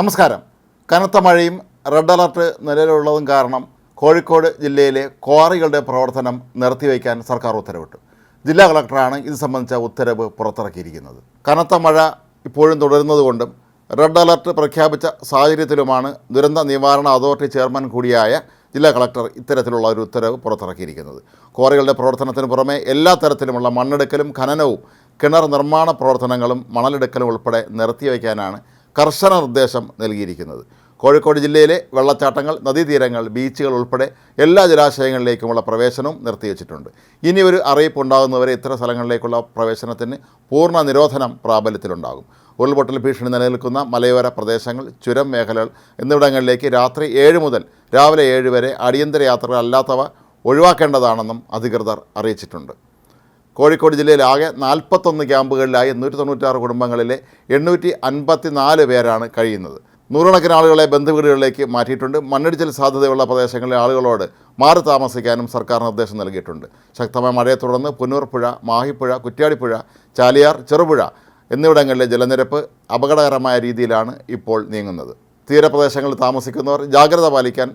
നമസ്കാരം. കനത്ത മഴയും റെഡ് അലർട്ട് നിലവിലുള്ളതും കാരണം കോഴിക്കോട് ജില്ലയിലെ ക്വാറികളുടെ പ്രവർത്തനം നിർത്തിവെക്കാൻ സർക്കാർ ഉത്തരവിട്ടു. ജില്ലാ കളക്ടറാണ് ഇത് സംബന്ധിച്ച ഉത്തരവ് പുറത്തിറക്കിയിരിക്കുന്നത്. കനത്ത മഴ ഇപ്പോഴും തുടരുന്നതുകൊണ്ടും റെഡ് അലർട്ട് പ്രഖ്യാപിച്ച സാഹചര്യത്തിലുമാണ് ദുരന്ത നിവാരണ അതോറിറ്റി ചെയർമാൻ കൂടിയായ ജില്ലാ കളക്ടർ ഇത്തരത്തിലുള്ള ഒരു ഉത്തരവ് പുറത്തിറക്കിയിരിക്കുന്നത്. ക്വാറികളുടെ പ്രവർത്തനത്തിന് പുറമെ എല്ലാ തരത്തിലുമുള്ള മണ്ണെടുക്കലും ഖനനവും കിണർ നിർമ്മാണ പ്രവർത്തനങ്ങളും മണലെടുക്കലും ഉൾപ്പെടെ നിർത്തിവെക്കാനാണ് കർശന നിർദ്ദേശം നൽകിയിരിക്കുന്നത്. കോഴിക്കോട് ജില്ലയിലെ വെള്ളച്ചാട്ടങ്ങൾ നദീതീരങ്ങൾ ബീച്ചുകൾ ഉൾപ്പെടെ എല്ലാ ജലാശയങ്ങളിലേക്കുമുള്ള പ്രവേശനവും നിർത്തിവെച്ചിട്ടുണ്ട്. ഇനി ഒരു അറിയിപ്പ് ഉണ്ടാകുന്നവരെ ഇത്തരം സ്ഥലങ്ങളിലേക്കുള്ള പ്രവേശനത്തിന് പൂർണ നിരോധനം പ്രാബല്യത്തിലുണ്ടാകും. ഉരുൾപൊട്ടൽ ഭീഷണി നിലനിൽക്കുന്ന മലയോര പ്രദേശങ്ങൾ ചുരം മേഖലകൾ എന്നിവിടങ്ങളിലേക്ക് രാത്രി ഏഴ് മുതൽ രാവിലെ ഏഴ് വരെ അടിയന്തര യാത്രകൾ അല്ലാത്തവ ഒഴിവാക്കേണ്ടതാണെന്നും അധികൃതർ അറിയിച്ചിട്ടുണ്ട്. കോഴിക്കോട് ജില്ലയിൽ ആകെ നാൽപ്പത്തൊന്ന് ക്യാമ്പുകളിലായി നൂറ്റി തൊണ്ണൂറ്റാറ് കുടുംബങ്ങളിലെ എണ്ണൂറ്റി അൻപത്തി നാല് പേരാണ് കഴിയുന്നത്. നൂറുകണക്കിന് ആളുകളെ ബന്ധുവീടുകളിലേക്ക് മാറ്റിയിട്ടുണ്ട്. മണ്ണിടിച്ചിൽ സാധ്യതയുള്ള പ്രദേശങ്ങളിലെ ആളുകളോട് മാറി താമസിക്കാനും സർക്കാർ നിർദ്ദേശം നൽകിയിട്ടുണ്ട്. ശക്തമായ മഴയെ തുടർന്ന് പുന്നൂർ പുഴ മാഹിപ്പുഴ കുറ്റ്യാടിപ്പുഴ ചാലിയാർ ചെറുപുഴ എന്നിവിടങ്ങളിലെ ജലനിരപ്പ് അപകടകരമായ രീതിയിലാണ് ഇപ്പോൾ നീങ്ങുന്നത്. തീരപ്രദേശങ്ങളിൽ താമസിക്കുന്നവർ ജാഗ്രത പാലിക്കാൻ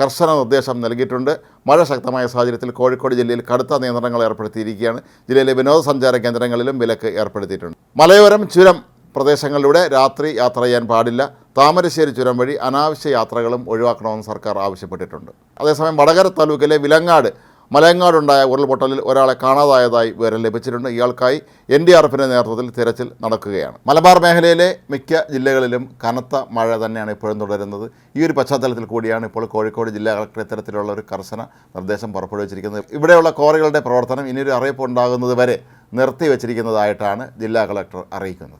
കർശന നിർദ്ദേശം നൽകിയിട്ടുണ്ട്. മഴ ശക്തമായ സാഹചര്യത്തിൽ കോഴിക്കോട് ജില്ലയിൽ കടുത്ത നിയന്ത്രണങ്ങൾ ഏർപ്പെടുത്തിയിരിക്കുകയാണ്. ജില്ലയിലെ വിനോദസഞ്ചാര കേന്ദ്രങ്ങളിലും വിലക്ക് ഏർപ്പെടുത്തിയിട്ടുണ്ട്. മലയോരം ചുരം പ്രദേശങ്ങളിലൂടെ രാത്രി യാത്ര ചെയ്യാൻ പാടില്ല. താമരശ്ശേരി ചുരം വഴി അനാവശ്യ യാത്രകളും ഒഴിവാക്കണമെന്ന് സർക്കാർ ആവശ്യപ്പെട്ടിട്ടുണ്ട്. അതേസമയം വടകര താലൂക്കിലെ വിലങ്ങാട് മലയങ്ങാടുണ്ടായ ഉരുൾപൊട്ടലിൽ ഒരാളെ കാണാതായതായി വിവരം ലഭിച്ചിട്ടുണ്ട്. ഇയാൾക്കായി എൻ ഡി ആർ എഫിന്റെ നേതൃത്വത്തിൽ തിരച്ചിൽ നടക്കുകയാണ്. മലബാർ മേഖലയിലെ മിക്ക ജില്ലകളിലും കനത്ത മഴ തന്നെയാണ് ഇപ്പോഴും തുടരുന്നത്. ഈ ഒരു പശ്ചാത്തലത്തിൽ കൂടിയാണ് ഇപ്പോൾ കോഴിക്കോട് ജില്ലാ കളക്ടർ ഇത്തരത്തിലുള്ള ഒരു കർശന നിർദ്ദേശം പുറപ്പെടുവിച്ചിരിക്കുന്നത്. ഇവിടെയുള്ള കോറികളുടെ പ്രവർത്തനം ഇനിയൊരു അറിയിപ്പ് ഉണ്ടാകുന്നത് വരെ നിർത്തിവെച്ചിരിക്കുന്നതായിട്ടാണ് ജില്ലാ കളക്ടർ അറിയിക്കുന്നത്.